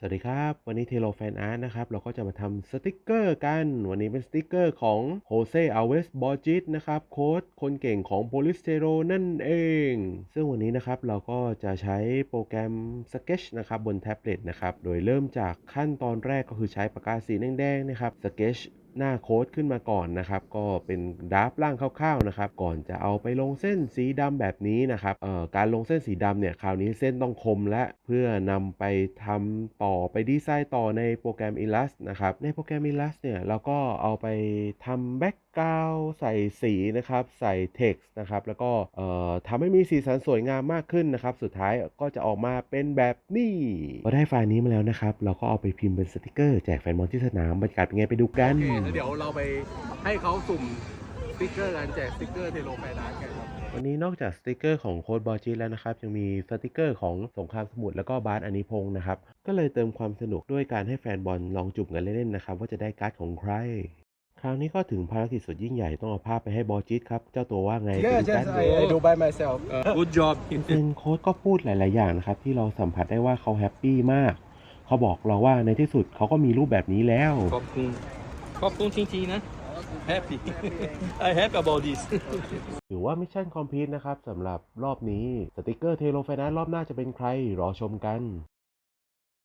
สวัสดีครับ วันนี้เทโลแฟนอาร์ตนะครับ เราก็จะมาทำสติกเกอร์กัน วันนี้เป็นสติกเกอร์ของโฮเซอเวสบอจิตนะครับโค้ดคนเก่งของโพลิสเทโรนั่นเอง ซึ่งวันนี้นะครับเราก็จะใช้โปรแกรม Sketch นะครับบนแท็บเล็ตนะครับ โดยเริ่มจากขั้นตอนแรกก็คือใช้ปากกาสีแดงๆนะครับ Sketch หน้าโค้ดขึ้นมาก่อนนะครับ ก็เป็นดราฟร่างคร่าวๆนะครับ ก่อนจะเอาไปลงเส้นสีดำแบบนี้นะครับเอ่อการลงเส้นสีดำเนี่ยคราวนี้เส้นต้องคมและเพื่อนำไปทำต่อไปดีไซน์ต่อในโปรแกรม Illust นะครับ ในโปรแกรม Illust เนี่ยเราก็เอาไปทำแบ็กกราวใส่สีนะครับ ใส่ text นะครับ แล้วก็เอ่อทำให้มีสีสันสวยงามมากขึ้นนะครับ สุดท้ายก็จะออกมาเป็นแบบนี้พอได้ไฟล์นี้มาแล้วนะครับ เราก็เอาไปพิมพ์เป็นสติกเกอร์แจกแฟนบอลที่สนามบรรยากาศเป็นไงไปดูกันแล้วเดี๋ยวเราไปให้เขาสุ่มสติ๊กเกอร์กันแจกสติ๊กเกอร์เทโลไฟร้านกันครับ วันนี้นอกจากสติกเกอร์ของโค้ดบอจิแล้วนะครับยังมีสติกเกอร์ของสงครามสมุทรแล้วก็บาสอานิพงศ์นะครับ ก็เลยเติมความสนุกด้วยการให้แฟนบอลลองจุ่มกันเล่นๆนะครับว่าจะได้การ์ดของใคร คราวนี้ก็ถึงภารกิจสุดยิ่งใหญ่ต้องเอาภาพไปให้บอจิตครับ เจ้าตัวว่าไงไปดูกัน I do by myself Good job. เป็นโค้ดก็พูดหลาย ๆ อย่างนะครับ ที่เราสัมผัสได้ว่าเขาแฮปปี้มาก เขาบอกเราว่าในที่สุดเขาก็มีรูปแบบนี้แล้ว ขอบคุณ ขอบคุณจริงๆนะ Happy. I happy about this. ถือว่ามิชชั่นคอมพลีทนะครับสำหรับรอบนี้ สติกเกอร์เทโลไฟนัสรอบหน้าจะเป็นใคร รอชมกัน